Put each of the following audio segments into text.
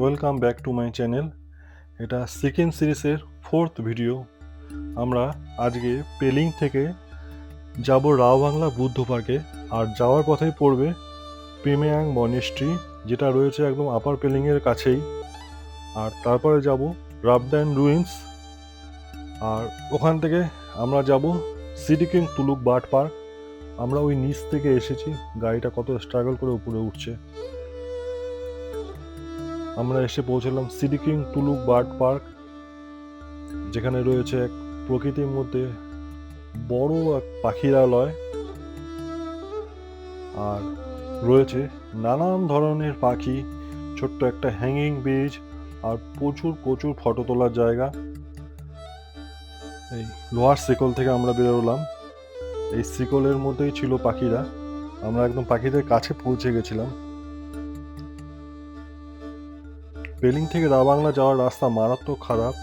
Welcome back to my channel এটা second সিরিজের fourth video আমরা আজকে পেলিং থেকে যাব রাও বাংলা বুদ্ধ পার্কে আর যাওয়ার পথেই পড়বে প্রিমিয়াং মনেস্ট্রি যেটা রয়েছে একদম আপার পেলিংয়ের কাছেই। আর তারপরে যাব রাবদান রুইন্স আর ওখান থেকে আমরা যাব সিটি কিং তুলুক বার্ড পার্ক আমরা ওই নিচ থেকে এসেছি, গাড়িটা কত স্ট্রাগল করে উপরে উঠছে। আমরা এসে পৌঁছলাম Sidkeong Tuluk Bird Park, যেখানে রয়েছে এক প্রকৃতির মধ্যে বড় এক পাখিরালয় আর রয়েছে নানান ধরনের পাখি, ছোট্ট একটা হ্যাঙ্গিং ব্রিজ আর প্রচুর প্রচুর ফটো তোলার জায়গা। এই লোহার শিকল থেকে আমরা বেরোলাম। এই শিকলের মধ্যেই ছিল পাখিরা। আমরা একদম পাখিদের কাছে পৌঁছে গেছিলাম। পেলিং থেকে রাবাংলা যাওয়ার রাস্তা মারাত্মক খারাপ।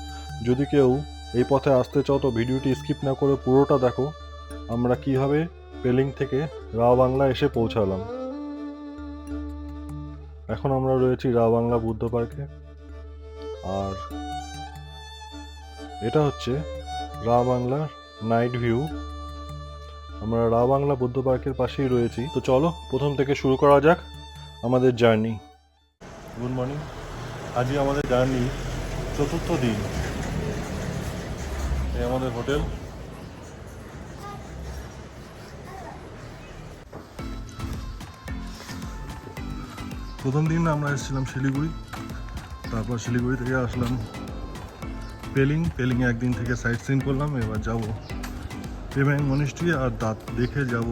যদি কেউ এই পথে আসতে চাও তো ভিডিওটি স্কিপ না করে পুরোটা দেখো। আমরা কীভাবে পেলিং থেকে রাবাংলা এসে পৌঁছালাম। এখন আমরা রয়েছি রাবাংলা বুদ্ধ পার্কে। আর এটা হচ্ছে রাবাংলার নাইট ভিউ। আমরা রাবাংলা বুদ্ধ পার্কের পাশেই রয়েছি। তো চলো, প্রথম থেকে শুরু করা যাক আমাদের জার্নি। Good morning. আজই আমাদের জার্নি চতুর্থ দিন। এই আমাদের হোটেল। প্রথম দিন আমরা এসেছিলাম শিলিগুড়ি। তারপর শিলিগুড়ি থেকে আসলাম পেলিং। পেলিংয়ে একদিন থেকে সাইট সিন করলাম, এবার যাব পেম্যাং মনিস্ট্রি আর দাঁত দেখে যাব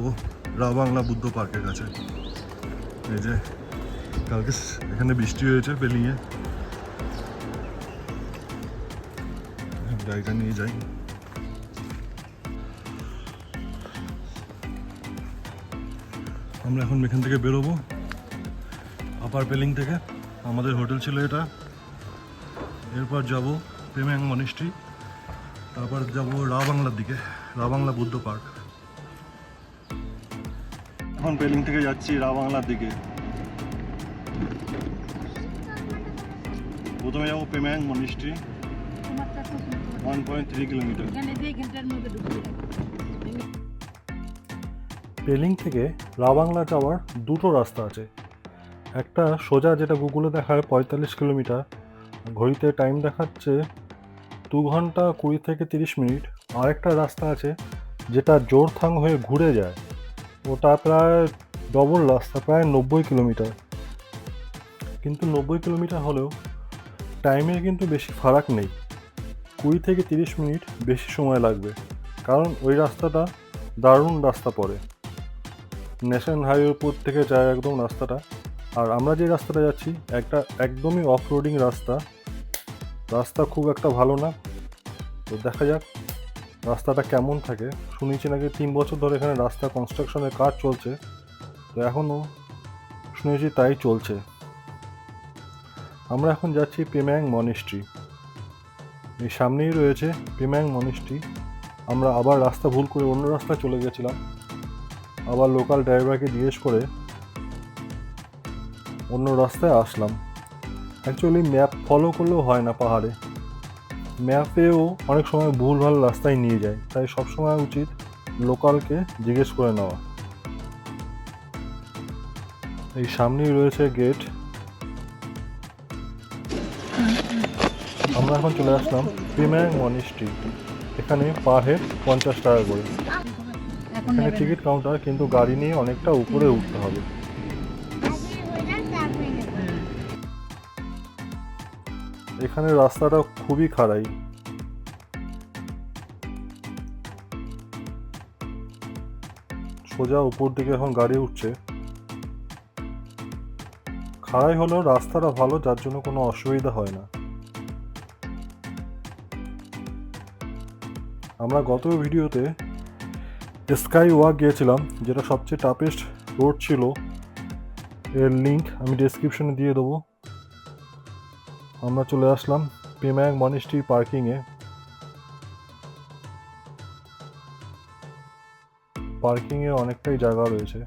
রাবাংলা বুদ্ধ পার্কের কাছে। এই যে, কালকে এখানে বৃষ্টি হয়েছে পেলিংয়ে। গাড়িটা নিয়ে যাই। আমরা এখন এখান থেকে বেরোবো, আপার পেলিং থেকে। আমাদের হোটেল ছিল এটা। এরপর যাব প্রেম্যাং মনিস্ট্রি তারপর যাব রাবাংলার দিকে রাবাংলা বুদ্ধ পার্ক। এখন পেলিং থেকে যাচ্ছি রাবাংলার দিকে। প্রথমে যাব পেম্যাং monastery one point three kilometre Pelling থেকে রাবাংলা যাওয়ার দুটো রাস্তা আছে। একটা সোজা যেটা গুগলে দেখায় পঁয়তাল্লিশ কিলোমিটার ঘড়িতে টাইম দেখাচ্ছে দু ঘণ্টা কুড়ি থেকে তিরিশ মিনিট। আরেকটা রাস্তা আছে যেটা জোরথাং হয়ে ঘুরে যায়। ওটা প্রায় ডবল রাস্তা প্রায় নব্বই কিলোমিটার। কিন্তু নব্বই কিলোমিটার হলেও টাইমের কিন্তু বেশি ফারাক নেই। কুড়ি থেকে তিরিশ মিনিট বেশি সময় লাগবে, কারণ ওই রাস্তাটা দারুণ রাস্তা পড়ে। ন্যাশনাল হাইওয়ের উপর থেকে যায় একদম রাস্তাটা। আর আমরা যে রাস্তাটা যাচ্ছি, একটা একদমই অফ রোডিং রাস্তা। রাস্তা খুব একটা ভালো না। তো দেখা যাক রাস্তাটা কেমন থাকে। শুনেছি নাকি তিন বছর ধরে এখানে রাস্তা কনস্ট্রাকশনের কাজ চলছে। তো এখনও শুনেছি তাই চলছে। আমরা এখন যাচ্ছি পেম্যাং মনিস্ট্রি এই সামনেই রয়েছে পেম্যাং মনিস্ট্রি আমরা আবার রাস্তা ভুল করে অন্য রাস্তায় চলে গেছিলাম। আবার লোকাল ড্রাইভারকে জিজ্ঞেস করে অন্য রাস্তায় আসলাম। অ্যাকচুয়ালি ম্যাপ ফলো করলেও হয় না পাহাড়ে। ম্যাপেও অনেক সময় ভুলভাল রাস্তায় নিয়ে যায়। তাই সবসময় উচিত লোকালকে জিজ্ঞেস করে নেওয়া। এই সামনেই রয়েছে গেট। আমরা এখন চলে আসলাম প্রিমিয়াম মনিস্ট্রি এখানে পার হেড পঞ্চাশ টাকা করে। এখানে টিকিট কাউন্টার কিন্তু গাড়ি নিয়ে অনেকটা উপরে উঠতে হবে। এখানে রাস্তাটা খুবই খারাই সোজা উপর দিকে এখন গাড়ি উঠছে। খাড়াই হলেও রাস্তাটা ভালো যার জন্য কোনো অসুবিধা হয় না। আমরা গত ভিডিওতে স্কাই ওয়াক গিয়েছিলাম, যেটা সবচেয়ে টাফেস্ট রোড ছিল। এর লিঙ্ক আমি ডেসক্রিপশনে দিয়ে দেবো। আমরা চলে আসলাম পেম্যাং মনিস্ট্রি পার্কিংয়ে পার্কিংয়ে অনেকটাই জায়গা রয়েছে।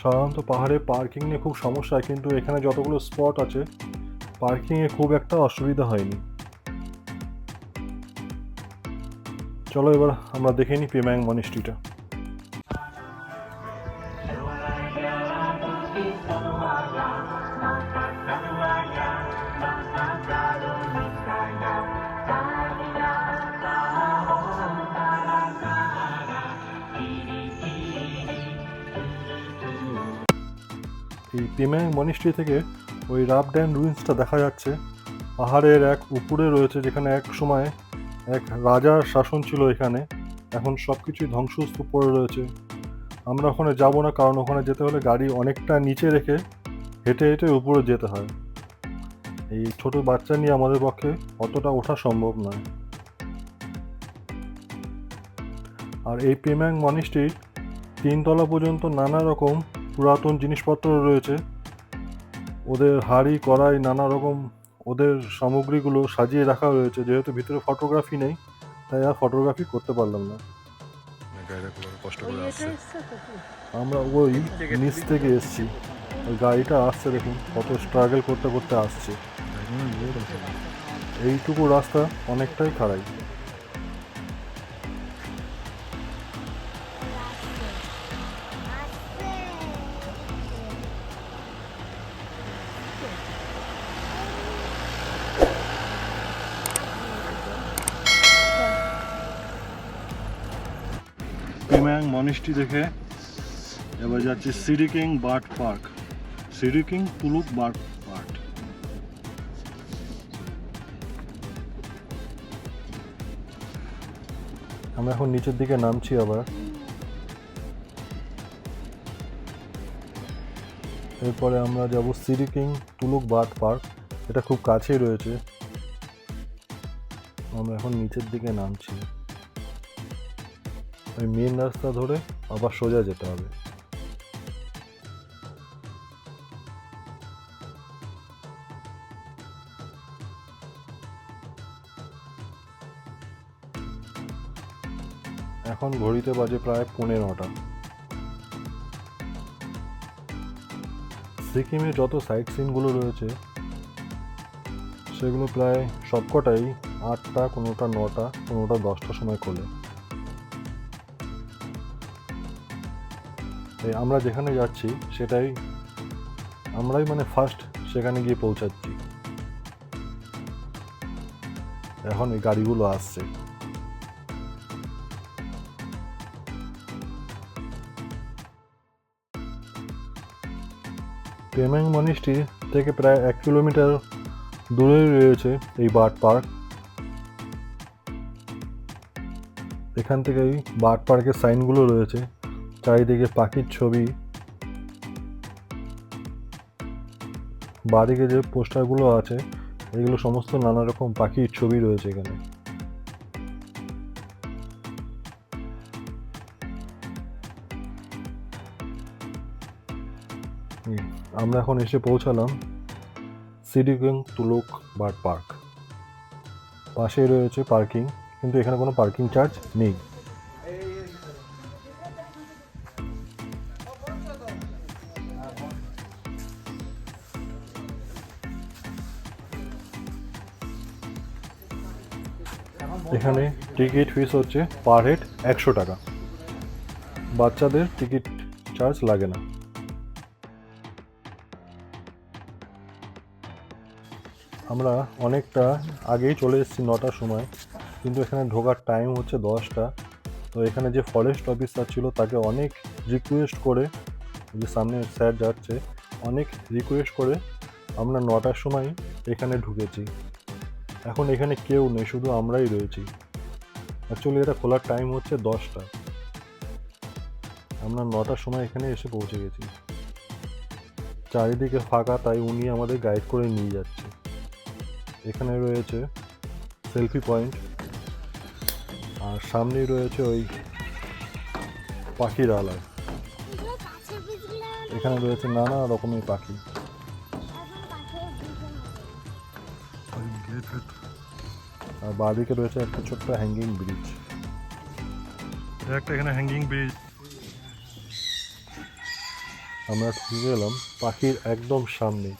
সাধারণত পাহাড়ে পার্কিং নিয়ে খুব সমস্যা কিন্তু এখানে যতগুলো স্পট আছে পার্কিংয়ে খুব একটা অসুবিধা হয়নি। চলো এবার আমরা দেখে নিই পেম্যাং মনিস্ট্রিটা এই পেম্যাং মনিস্ট্রি থেকে ওই রাব ড্যান রুইন্সটা দেখা যাচ্ছে। পাহাড়ের এক উপরে রয়েছে, যেখানে এক সময় এক রাজার শাসন ছিল এখানে। এখন সব কিছুই ধ্বংসস্তূপ পড়ে রয়েছে। আমরা ওখানে যাব না, কারণ ওখানে যেতে হলে গাড়ি অনেকটা নিচে রেখে হেঁটে হেঁটে উপরে যেতে হয়। এই ছোট বাচ্চা নিয়ে আমাদের পক্ষে অতটা ওঠা সম্ভব নয়। আর এই পেম্যাং মনিস্ট্রির তিনতলা পর্যন্ত নানা রকম পুরাতন জিনিসপত্র রয়েছে। ওদের হাড়ি, কড়াই, নানা রকম ওদের সামগ্রীগুলো সাজিয়ে রাখা রয়েছে যেহেতু ভিতরে ফটোগ্রাফি নেই তাই আর ফটোগ্রাফি করতে পারলাম না। কষ্ট করে আসছে? আমরা ওই নিচ থেকে এসছি। ওই গাড়িটা আসছে দেখুন কত স্ট্রাগল করতে করতে আসছে। এইটুকু রাস্তা অনেকটাই খারাপ মনিস্ট্রি দেখে এবার যাচ্ছি Sidkeong Bird Park. Sidkeong Tuluk Bird Park. আমরা এখন নিচের দিকে নামছি আবার। এরপরে আমরা যাব সিডি কিং তুলুক বার্ড পার্ক, এটা খুব কাছেই রয়েছে। আমরা এখন নিচের দিকে নামছি। ওই মেন রাস্তা ধরে আবার সোজা যেতে হবে। এখন ঘড়িতে বাজে প্রায় পৌনে নটা। সিকিমে যত সাইট সিনগুলো রয়েছে, সেগুলো প্রায় সবকটাই আটটা, কোনোটা নটা, কোনোটা দশটার সময় খোলে। আমরা যেখানে যাচ্ছি, সেটাই আমরাই মানে ফার্স্ট সেখানে গিয়ে পৌঁছাচ্ছি। এখন এই গাড়িগুলো আসছে। পেমেং মনিস্ট্রি থেকে প্রায় এক কিলোমিটার দূরেই রয়েছে এই বার্ড পার্ক। এখান থেকেই বার্ড পার্কের সাইনগুলো রয়েছে। চারিদিকে পাখির ছবি। বাড়িকে যে পোস্টারগুলো আছে, এগুলো সমস্ত নানা রকম পাখির ছবি রয়েছে এখানে। আমরা এখন এসে পৌঁছালাম সিডিগং তুলুক বার্ড পার্ক। পাশেই রয়েছে পার্কিং, কিন্তু এখানে কোনো পার্কিং চার্জ নেই। টিকিট ফিস হচ্ছে পার হেড একশো টাকা। বাচ্চাদের টিকিট চার্জ লাগে না। আমরা অনেকটা আগেই চলে এসেছি নটার সময়, কিন্তু এখানে ঢোকার টাইম হচ্ছে দশটা। তো এখানে যে ফরেস্ট অফিসার ছিল, তাকে অনেক রিকোয়েস্ট করে যে সামনে স্যার যাচ্ছে, অনেক রিকোয়েস্ট করে আমরা নটার সময় এখানে ঢুকেছি। এখন এখানে কেউ নেই, শুধু আমরাই রয়েছি। অ্যাকচুয়ালি এটা খোলার টাইম হচ্ছে দশটা। আমরা নটার সময় এখানে এসে পৌঁছে গেছি। চারিদিকে ফাঁকা, তাই উনি আমাদের গাইড করে নিয়ে যাচ্ছে। এখানে রয়েছে সেলফি পয়েন্ট আর সামনেই রয়েছে ওই পাখির আলায় এখানে রয়েছে নানা রকমের পাখি। আর বাঁদিকে রয়েছে একটা ছোট্ট হ্যাঙ্গিং ব্রিজ একটা এখানে হ্যাঙ্গিং ব্রিজ আমরা ঢুকে গেলাম পাখির একদম সামনে।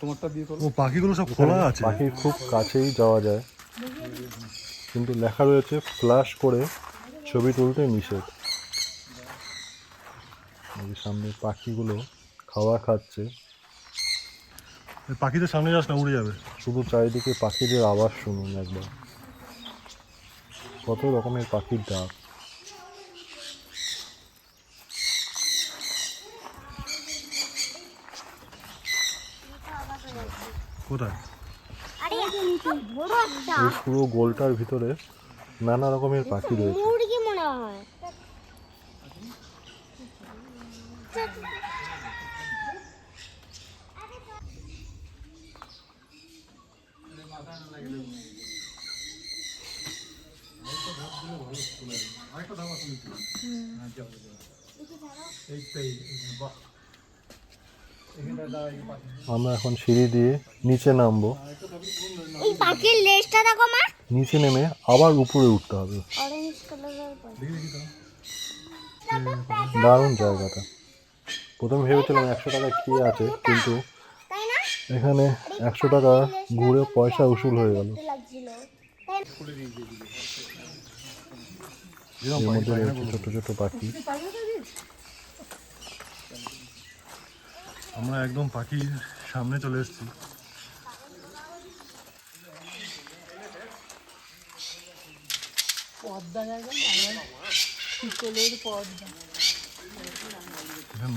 তোমারটা দিয়ে ও পাখিগুলো সব খোলা আছে? পাখির খুব কাছেই যাওয়া যায়। কিন্তু লেখা রয়েছে ফ্ল্যাশ করে ছবি তুলতে নিষেধ। সামনে পাখিগুলো খাওয়া খাচ্ছে। পাখিদের সামনে যাস না উড়ে যাবে। শুধু চারিদিকে পাখিদের আওয়াজ শুনুন একবার। কত রকমের পাখির ডাক। কোথায়? এই পুরো গোলটার ভিতরে নানা রকমের পাখি রয়েছে। আমরা এখন সিঁড়ি দিয়ে নিচে নামবো। এই পাখির লেজটা দেখো মা। নিচে নেমে আবার উপরে উঠতে হবে। দারুণ জায়গাটা। প্রথমে ভেবেছিলাম একশো টাকা কি আছে কিন্তু এখানে একশো টাকা ঘুরে পয়সা উসুল হয়ে গেল। এর মধ্যে রয়েছে ছোট ছোট পাখি আমরা একদম পাখির সামনে চলে এসেছি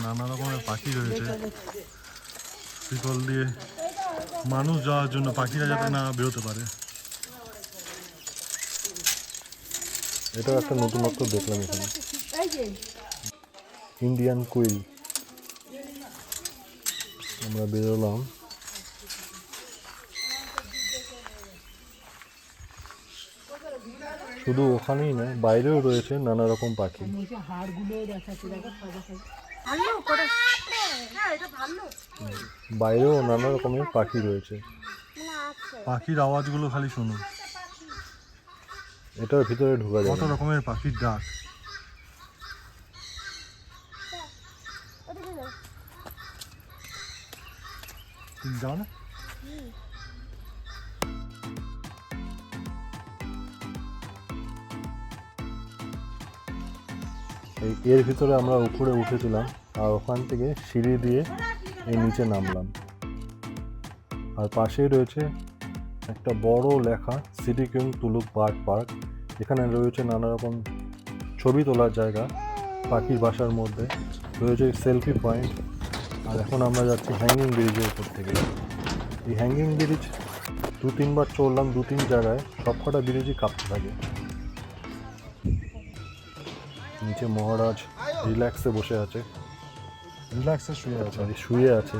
নানা রকমের পাখি রয়েছে শিকল দিয়ে মানুষ যাওয়ার জন্য পাখিরা যাতে না বেরোতে পারে এটাও একটা নতুনত্ব দেখলাম এখানে। ইন্ডিয়ান কুইল আমরা বেরোলাম। শুধু ওখানেই নয় বাইরেও রয়েছে নানা রকম পাখি। বাইরেও নানা রকমের পাখি রয়েছে। পাখির আওয়াজগুলো খালি শুনুন। এটার ভিতরে ঢোকা কত রকমের পাখির ডাক? তুমি যাও না? এই এর ভিতরে আমরা উপরে উঠেছিলাম আর ওখান থেকে সিঁড়ি দিয়ে এই নিচে নামলাম। আর পাশেই রয়েছে একটা বড় লেখা সিটি কিং তুলুক বার্ড পার্ক। এখানে রয়েছে নানা রকম ছবি তোলার জায়গা পাখির বাসার মধ্যে। রয়েছে সেলফি পয়েন্ট আর এখন আমরা যাচ্ছি হ্যাঙ্গিং ব্রিজের উপর থেকে। এই হ্যাঙ্গিং ব্রিজ দু তিনবার চললাম দু তিন জায়গায় সবকটা ব্রিজই কাঁপতে থাকে। নিচে মহারাজ রিল্যাক্সে বসে আছে। রিল্যাক্সে শুয়ে আছে। শুয়ে আছে।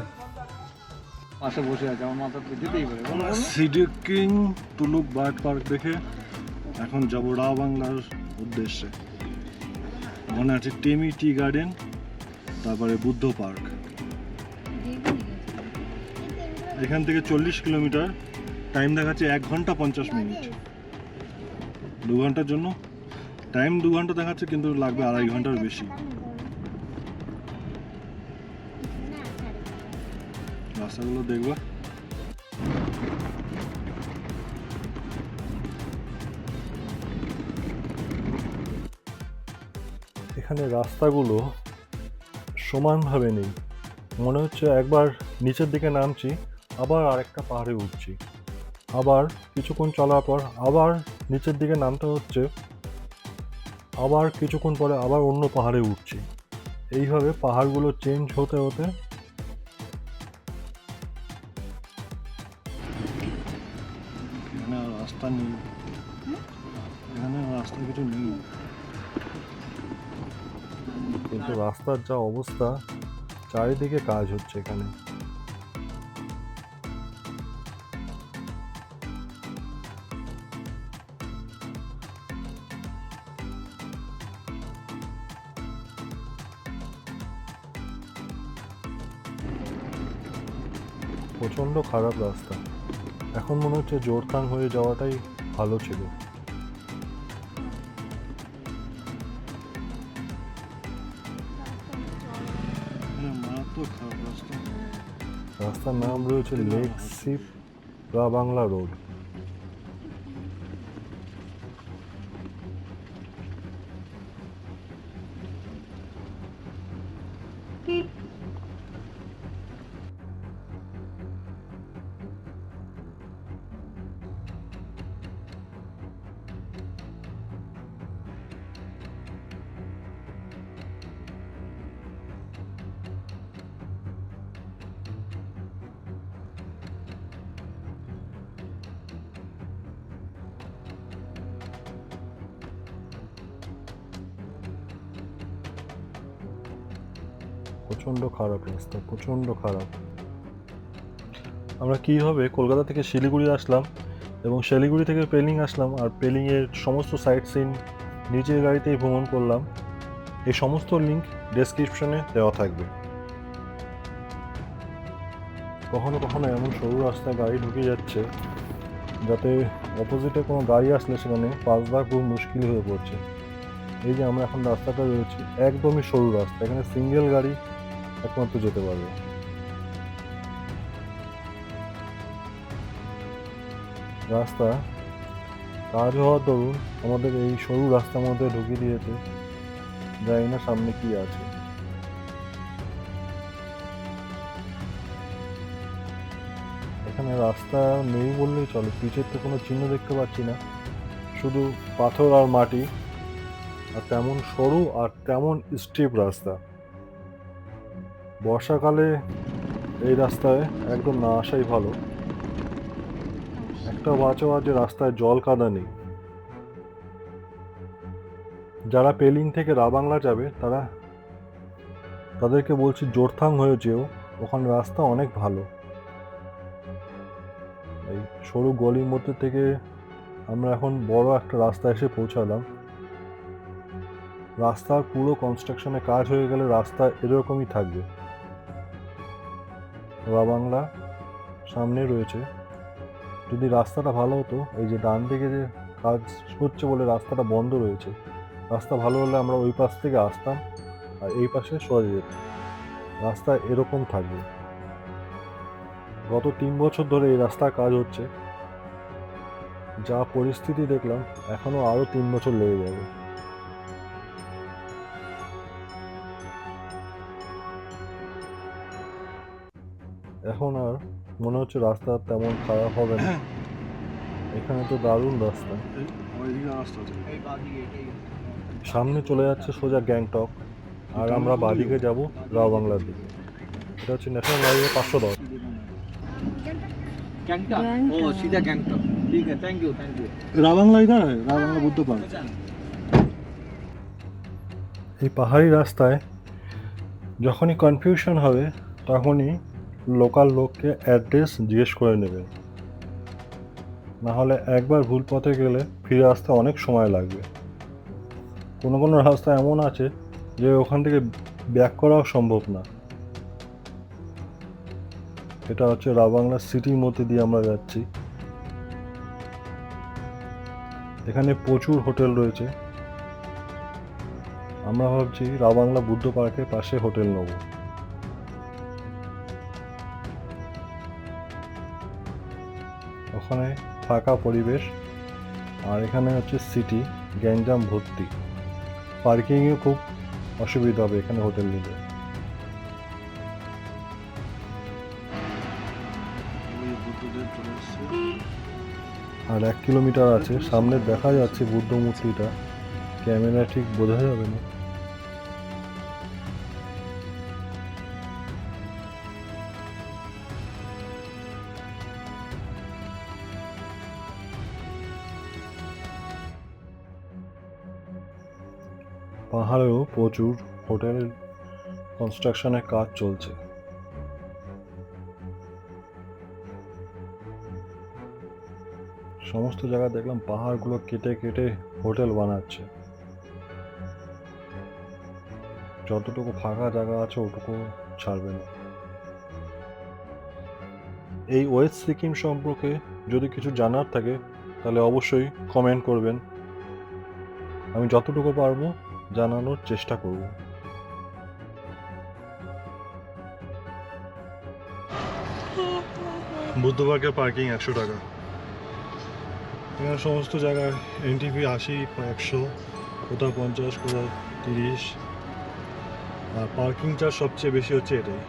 পাশে বসে আছে, আমার মাথা তো যেতেই পারে। সিডি কিং তুলুক বার্ড পার্ক দেখে এখন যাব রা বাংলার উদ্দেশ্যে। ওখানে আছে টেমি টি গার্ডেন, তারপরে বুদ্ধ পার্ক। এখান থেকে চল্লিশ কিলোমিটার, টাইম দেখাচ্ছে এক ঘণ্টা পঞ্চাশ মিনিট। দু ঘণ্টার জন্য? টাইম দু ঘণ্টা দেখাচ্ছে, কিন্তু লাগবে আড়াই ঘণ্টার বেশি। রাস্তাগুলো দেখবা। এখানে রাস্তাগুলো সমানভাবে নেই। মনে হচ্ছে একবার নিচের দিকে নামছি, আবার আরেকটা পাহাড়ে উঠছি। আবার কিছুক্ষণ চলার পর আবার নিচের দিকে নামতে হচ্ছে, আবার কিছুক্ষণ পরে আবার অন্য পাহাড়ে উঠছি। এইভাবে পাহাড়গুলো চেঞ্জ হতে হতে রাস্তা নেই এখানে রাস্তা কিছু নেই। কিন্তু রাস্তার যা অবস্থা, চারিদিকে কাজ হচ্ছে এখানে। প্রচণ্ড খারাপ রাস্তা। এখন মনে হচ্ছে জোরখাং হয়ে যাওয়াটাই ভালো ছিল। রাস্তার নাম রয়েছে লেক সিপ বাংলা রোড প্রচণ্ড খারাপ রাস্তা, প্রচণ্ড খারাপ। আমরা কীভাবে কলকাতা থেকে শিলিগুড়ি আসলাম এবং শিলিগুড়ি থেকে পেলিং আসলাম আর পেলিংয়ের সমস্ত সাইট সিন নিজের গাড়িতেই ভ্রমণ করলাম। এই সমস্ত লিঙ্ক ডেসক্রিপশনে দেওয়া থাকবে। কখনো কখনো এমন সরু রাস্তায় গাড়ি ঢুকে যাচ্ছে যাতে অপোজিটে কোনো গাড়ি আসলে সেখানে পাস দেওয়া খুব মুশকিল হয়ে পড়ছে। এই যে আমরা এখন রাস্তাটা রয়েছি, একদমই সরু রাস্তা, এখানে সিঙ্গেল গাড়ি একমাত্র যেতে পারবে। রাস্তা, কাজ হওয়ার দরুন আমাদের এই সরু রাস্তার মধ্যে ঢুকিয়ে দিয়েছে জানি না সামনে কি আছে। এখানে রাস্তা নেই বললেই চলে পিচের তো কোনো চিহ্ন দেখতে পাচ্ছি না। শুধু পাথর আর মাটি, আর তেমন সরু আর তেমন স্টিপ রাস্তা। বর্ষাকালে এই রাস্তায় একদম না আসাই ভালো। একটা বাঁচো যে রাস্তায় জল কাদা নেই। যারা পেলিং থেকে রাবাংলা যাবে, তারা তাদেরকে বলছি জোরথাং হয়ে যেও, ওখানে রাস্তা অনেক ভালো। এই সরু গলির মধ্যে থেকে আমরা এখন বড় একটা রাস্তা এসে পৌঁছালাম। রাস্তার পুরো কনস্ট্রাকশনে কাজ হয়ে গেলে রাস্তা এরকমই থাকবে। বাংলা সামনে রয়েছে। যদি রাস্তাটা ভালো হতো, এই যে ডান দিকে যে কাজ হচ্ছে বলে রাস্তাটা বন্ধ রয়েছে, রাস্তা ভালো হলে আমরা ওই পাশ থেকে আসতাম আর এই পাশে সরে যেতাম। রাস্তা এরকম থাকবে। গত তিন বছর ধরে এই রাস্তার কাজ হচ্ছে। যা পরিস্থিতি দেখলাম, এখনও আরও তিন বছর লেগে যাবে। এখন আর মনে হচ্ছে রাস্তা তেমন খারাপ হবে না। এখানে তো দারুণ রাস্তা। সামনে চলে যাচ্ছে সোজা গ্যাংটক আর আমরা বাদিকে যাব রাও বাংলার দিকে। এটা হচ্ছে ন্যাশনাল হাইওয়ে পাঁচশো দশ। রাবাংলা ইধার রাবাংলা বুদ্ধ পার্ক। এই পাহাড়ি রাস্তায় যখনই কনফিউশন হবে তখনই লোকাল লোককে অ্যাড্রেস জিজ্ঞেস করে নেবেন না হলে একবার ভুল পথে গেলে ফিরে আসতে অনেক সময় লাগবে। কোনো কোনো রাস্তা এমন আছে যে ওখান থেকে ব্যাক করাও সম্ভব না। এটা হচ্ছে রাবাংলা সিটির মধ্যে দিয়ে আমরা যাচ্ছি। এখানে প্রচুর হোটেল রয়েছে। আমরা ভাবছি রাবাংলা বুদ্ধ পার্কের পাশে হোটেল নেব। ওখানে ফাঁকা পরিবেশ। আর এখানে হচ্ছে সিটি গ্যাঞ্জাম ভর্তি। পার্কিংয়ে খুব অসুবিধা হবে এখানে হোটেল এসছে আর এক কিলোমিটার আছে, সামনে দেখা যাচ্ছে বুদ্ধ মূর্তিটা ক্যামেরা ঠিক বোঝা যাবে না। পাহাড়েও প্রচুর হোটেল কনস্ট্রাকশনের কাজ চলছে। সমস্ত জায়গায় দেখলাম পাহাড়গুলো কেটে কেটে হোটেল বানাচ্ছে। যতটুকু ফাঁকা জায়গা আছে ওটুকু ছাড়বে না। এই ওয়েস্ট সিকিম সম্পর্কে যদি কিছু জানার থাকে, তাহলে অবশ্যই কমেন্ট করবেন। আমি যতটুকু পারব জানানোর চেষ্টা করব। বুদ্ধবাগে পার্কিং একশো টাকা। এখানে সমস্ত জায়গায় এনটিভি আশি একশো কোথাও পঞ্চাশ কোথাও তিরিশ। আর পার্কিং চার্জ সবচেয়ে বেশি হচ্ছে এটাই।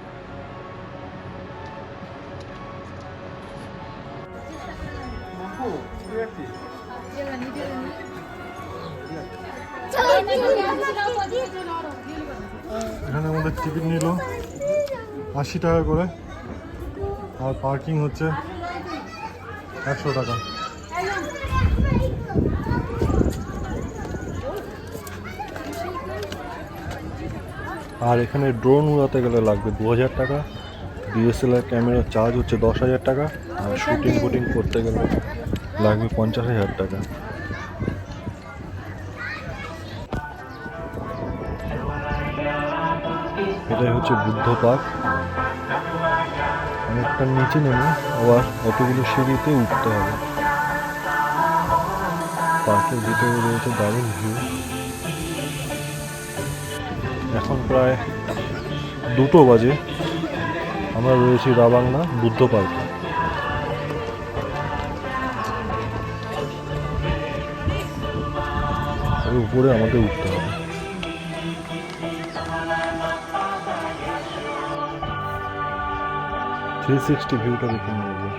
আশি টাকা করে। আর পার্কিং হচ্ছে একশো টাকা। আর এখানে ড্রোন উড়াতে গেলে লাগবে দু হাজার টাকা। ডিএসএলআর ক্যামেরার চার্জ হচ্ছে দশ হাজার টাকা। আর শুটিং ফুটিং করতে গেলে লাগবে পঞ্চাশ হাজার টাকা। এটাই হচ্ছে বুদ্ধ পার্ক অনেকটা নিচে নেমে আবার অতগুলো সিঁড়িতে উঠতে হবে। পার্কের ভিতরে রয়েছে দারুণ ভিউ। এখন প্রায় দুটো বাজে। আমরা রয়েছি রাবাংলা বুদ্ধ পার্কে। উপরে আমাদের উঠতে হবে। থ্রি সিক্সটি ভিউটা দেখুন একবার।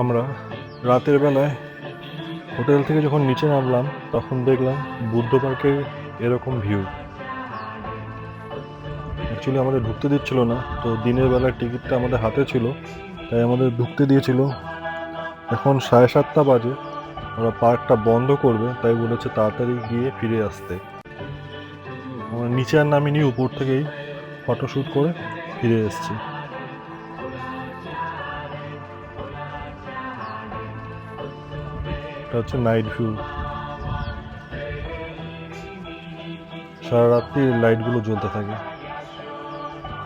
আমরা রাতের বেলায় হোটেল থেকে যখন নিচে নামলাম, তখন দেখলাম বুদ্ধ পার্কের এরকম ভিউ। অ্যাকচুয়ালি আমাদের ঢুকতে দিচ্ছিল না। তো দিনের বেলার টিকিটটা আমাদের হাতে ছিল, তাই আমাদের ঢুকতে দিয়েছিল। এখন সাড়ে সাতটা বাজে, ওরা পার্কটা বন্ধ করবে, তাই বলেছে তাড়াতাড়ি গিয়ে ফিরে আসতে। আমরা নিচে আর নামিনি, উপর থেকেই ফটোশ্যুট করে ফিরে এসেছি। এটা হচ্ছে নাইট ভিউ। সারা রাত্রি লাইটগুলো জ্বলতে থাকে।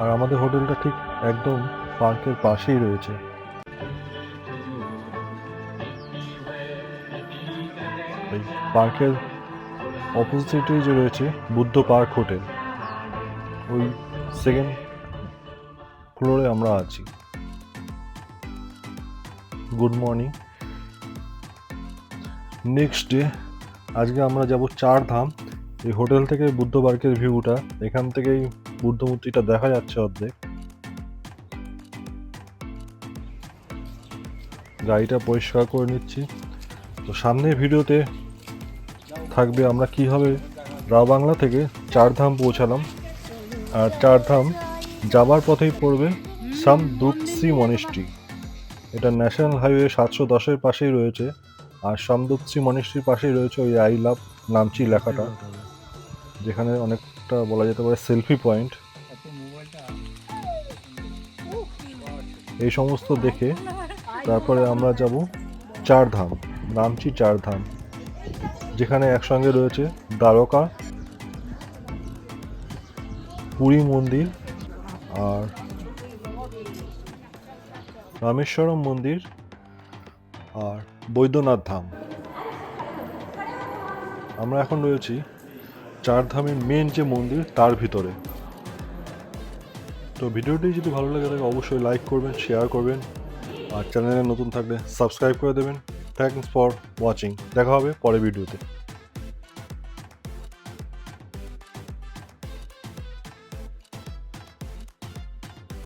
আর আমাদের হোটেলটা ঠিক একদম পার্কের পাশেই রয়েছে। পার্কের অপোজিটেই যে রয়েছে বুদ্ধ পার্ক হোটেল, ওই সেকেন্ড ফ্লোরে আমরা আছি। গুড মর্নিং নেক্সট ডে আজকে আমরা যাব চার ধাম। এই হোটেল থেকে বুদ্ধ পার্কের ভিউটা এখান থেকেই বুদ্ধ মূর্তিটা দেখা যাচ্ছে অর্ধেক। গাড়িটা পরিষ্কার করে নিচ্ছি। তো সামনের ভিডিওতে থাকবে আমরা কীভাবে রাও বাংলা থেকে চারধাম পৌঁছালাম। আর চারধাম যাবার পথেই পড়বে সাম দুপসি মনিস্ট্রি এটা ন্যাশনাল হাইওয়ে সাতশো দশের পাশেই রয়েছে। আর সামদুপসি মনিস্ট্রির পাশেই রয়েছে ওই আই লাভ নামচি লেখাটা। যেখানে অনেকটা বলা যেতে পারে সেলফি পয়েন্ট এই সমস্ত দেখে তারপরে আমরা যাব চারধাম নামচি চারধাম, যেখানে একসঙ্গে রয়েছে দ্বারকা, পুরী মন্দির আর রামেশ্বরম মন্দির আর বৈদ্যনাথ ধাম। আমরা এখন রয়েছি চার ধামের মেন যে মন্দির, তার ভিতরে। তো ভিডিওটি যদি ভালো লাগে তাহলে অবশ্যই লাইক করবেন শেয়ার করবেন। আর চ্যানেলে নতুন থাকলে সাবস্ক্রাইব করে দেবেন। থ্যাংকস ফর ওয়াচিং দেখা হবে পরের ভিডিওতে।